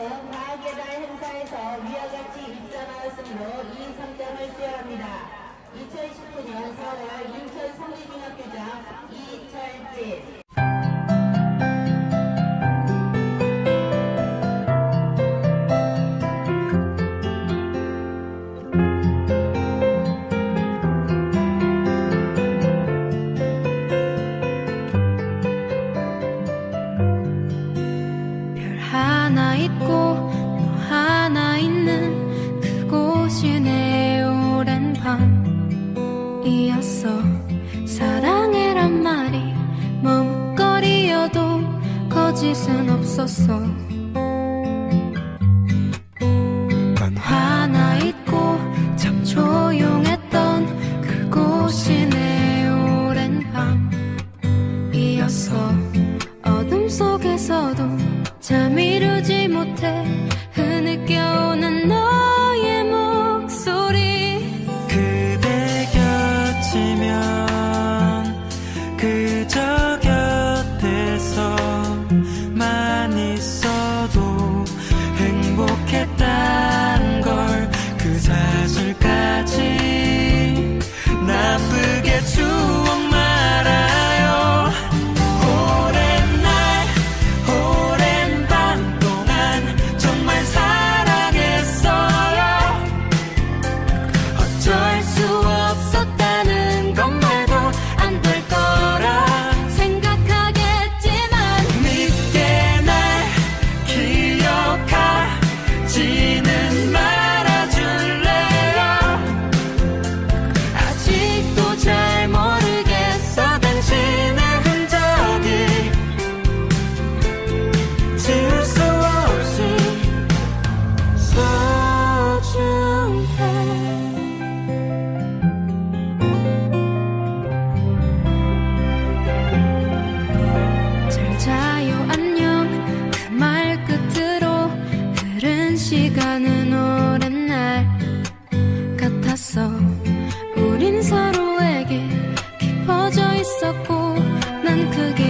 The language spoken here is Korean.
학생은 과학의 달 행사에서 위와 같이 입상하였으므로 이 성장을 수여합니다. 2019년 4월 인천 성지중학교장 이철진 있고 너 하나 있는 그곳이 내 오랜 밤이었어. 사랑해란 말이 머뭇거리여도 거짓은 없었어. 넌 하나 있고 참 조용했던 그곳이 내 오랜 밤이었어 행복 시간은 오랜 날 같았어. 우린 서로에게 깊어져 있었고 난 그게